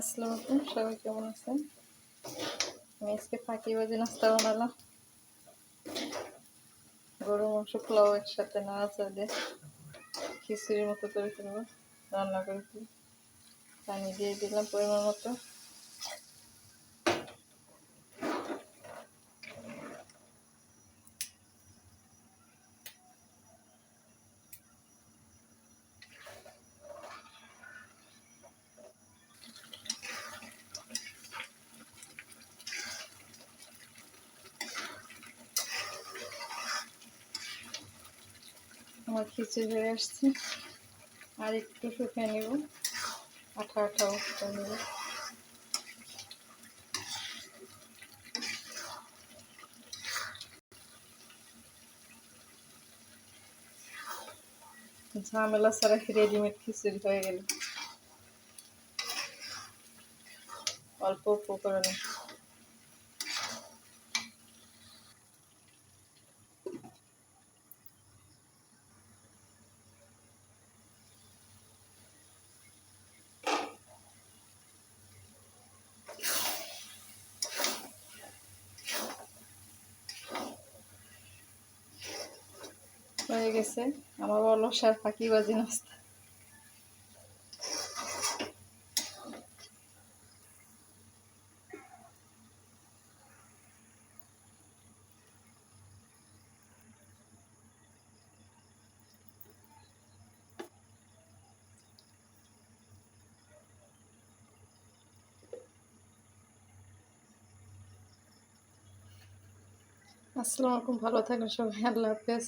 আসসালামু আলাইকুম, সবাই কেমন আছেন? আমি আজকে ফাঁকি বাজি নাস্তা বানালাম। গরু মাংস পোলাও একসাথে, না চালে খিচুড়ির মতো করে ফেলব রান্না করে পানি দিয়ে দিলাম পরিমাণ মতো। আমার খিচুড়ি হয়ে আসছে। আর একটু শুকিয়ে নেব। আঠা আঠা অবস্থা নেব। ঝামেলা ছাড়া রেডিমেড খিচুড়ি হয়ে গেল? অল্প উপকরণে। হয়ে গেছে। আমার অলসার ফাঁকিবাজি নাস্তা আসসালামু আলাইকুম ভালো থাকবেন সবাই। আল্লাহ হাফেজ।